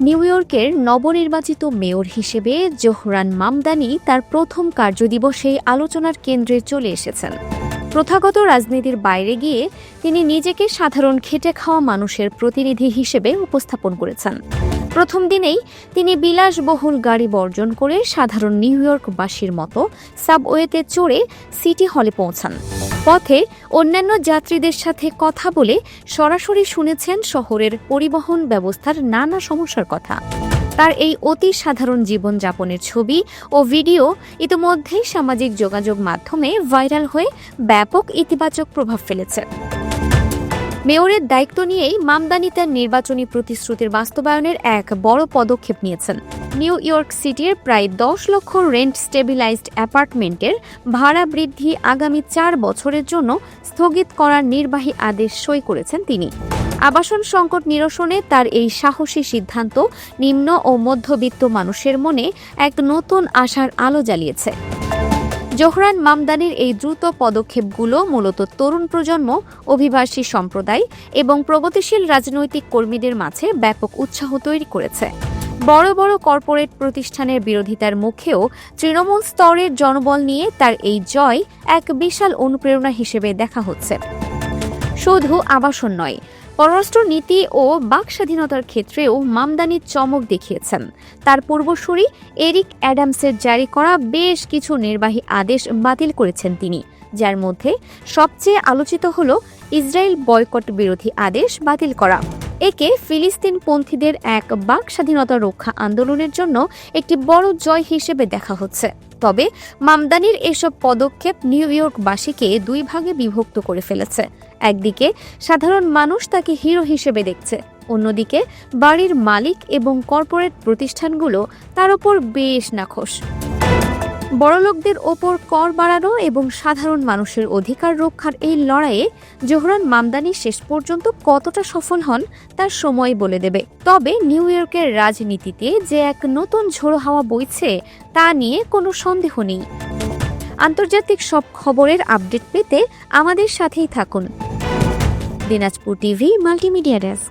New ইয়র্কের নবনির্বাচিত mayor হিসেবে জোহরান মামদানি তার প্রথম কার্যদিবসে আলোচনার কেন্দ্রে চলে এসেছেন। প্রথাগত রাজনীতির বাইরে গিয়ে তিনি নিজেকে সাধারণ খেটে খাওয়া মানুষের প্রতিনিধি হিসেবে উপস্থাপন করেছেন। প্রথম দিনেই তিনি বিলাসবহুল গাড়ি বর্জন করে সাধারণ নিউ ইয়র্কবাসীর মতো সাবওয়েতে চড়ে সিটি হলে পৌঁছান। পথে অন্যান্য যাত্রীদের সাথে কথা বলে সরাসরি শুনেছেন শহরের পরিবহন ব্যবস্থার নানা সমস্যার কথা। তার এই অতি সাধারণ জীবনযাপনের ছবি ও ভিডিও ইতিমধ্যেই সামাজিক যোগাযোগ মাধ্যমে ভাইরাল হয়ে ব্যাপক ইতিবাচক প্রভাব ফেলেছে। মেয়রের দায়িত্ব নিয়েই মামদানি তার নির্বাচনী প্রতিশ্রুতির বাস্তবায়নের এক বড় পদক্ষেপ নিয়েছেন। নিউ ইয়র্ক সিটির প্রায় দশ লক্ষ রেন্ট স্টেবিলাইজড অ্যাপার্টমেন্টের ভাড়া বৃদ্ধি আগামী চার বছরের জন্য স্থগিত করার নির্বাহী আদেশ সই করেছেন তিনি। আবাসন সংকট নিরসনে তার এই সাহসী সিদ্ধান্ত নিম্ন ও মধ্যবিত্ত মানুষের মনে এক নতুন আশার আলো জ্বালিয়েছে। জোহরান মামদানির এই দ্রুত পদক্ষেপগুলো মূলত তরুণ প্রজন্ম, অভিবাসী সম্প্রদায় এবং প্রগতিশীল রাজনৈতিক কর্মীদের মাঝে ব্যাপক উৎসাহ তৈরি করেছে। বড় বড় কর্পোরেট প্রতিষ্ঠানের বিরোধিতার মুখেও তৃণমূল স্তরের জনবল নিয়ে তার এই জয় এক বিশাল অনুপ্রেরণা হিসেবে দেখা হচ্ছে। শুধু আবাসন নয়, পররাষ্ট্র নীতি ও বাক স্বাধীনতার ক্ষেত্রেও মামদানির চমক দেখিয়েছেন। তার পূর্বসূরি এরিক অ্যাডামসের জারি করা বেশ কিছু নির্বাহী আদেশ বাতিল করেছেন তিনি, যার মধ্যে সবচেয়ে আলোচিত হল ইসরায়েল বয়কট বিরোধী আদেশ বাতিল করা। একে ফিলিস্তিনপন্থীদের এক বাক স্বাধীনতা রক্ষা আন্দোলনের জন্য একটি বড় জয় হিসেবে দেখা হচ্ছে। তবে মামদানির এসব পদক্ষেপ নিউ ইয়র্কবাসীকে দুই ভাগে বিভক্ত করে ফেলেছে। একদিকে সাধারণ মানুষ তাকে হিরো হিসেবে দেখছে, অন্যদিকে বাড়ির মালিক এবং কর্পোরেট প্রতিষ্ঠানগুলো তার ওপর বেশ নাখোশ। বড়লোকদের ওপর কর বাড়ানো এবং সাধারণ মানুষের অধিকার রক্ষার এই লড়াইয়ে জোহরান মামদানি শেষ পর্যন্ত কতটা সফল হন তার সময় বলে দেবে। তবে নিউ ইয়র্কের রাজনীতিতে যে এক নতুন ঝোড়ো হাওয়া বইছে, তা নিয়ে কোনো সন্দেহ নেই। আন্তর্জাতিক সব খবরের আপডেট পেতে আমাদের সাথেই থাকুন। Dinajpur TV, multimedia desk.